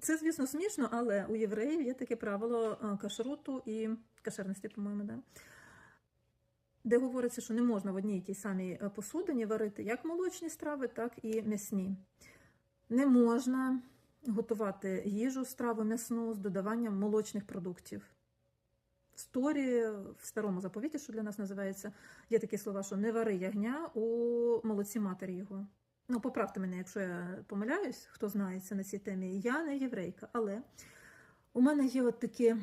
Це, звісно, смішно, але у євреїв є таке правило е, кашруту і кашерності, по-моєму, да? де говориться, що не можна в одній і тій самій е, посудині варити як молочні страви, так і м'ясні. Не можна готувати їжу, страву м'ясну з додаванням молочних продуктів. В Торі, в старому заповіті, що для нас називається, є такі слова, що не вари ягня у молоці матері його. Ну, поправте мене, якщо я помиляюсь, хто знається на цій темі. Я не єврейка, але у мене є от такі,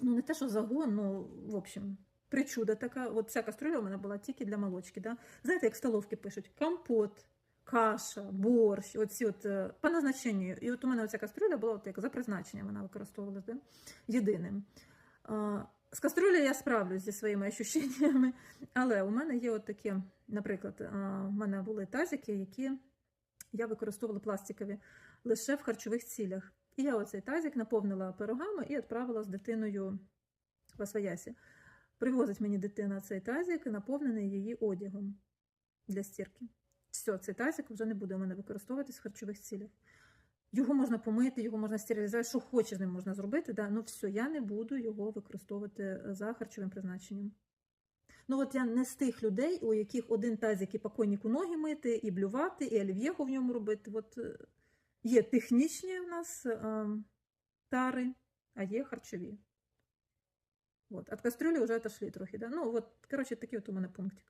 ну не те, що загон, ну, в общем, причуда така. От ця каструля у мене була тільки для молочки. Да? Знаєте, як столовки пишуть: компот, каша, борщ, оці от е, по назначенню. І от у мене оця каструля була от як за призначенням, вона використовувалася да? єдиним. З каструлею я справлюсь зі своїми ощущеннями, але у мене є от такі, наприклад, у мене були тазики, які я використовувала пластикові лише в харчових цілях. І я оцей тазик наповнила пирогами і відправила з дитиною в Освоясі. Привозить мені дитина цей тазик, наповнений її одягом для стірки. Все, цей тазик вже не буде у мене використовуватись в харчових цілях. Його можна помити, його можна стерилізувати, що хочеш з ним можна зробити. Да? Ну все, я не буду його використовувати за харчовим призначенням. Ну от я не з тих людей, у яких один тазик і покойнику ноги мити, і блювати, і олів'єху в ньому робити. От е, є технічні в нас е, тари, а є харчові. От. От кастрюлі вже отошли трохи. Да? Ну, от, коротше, такий от у мене пунктик.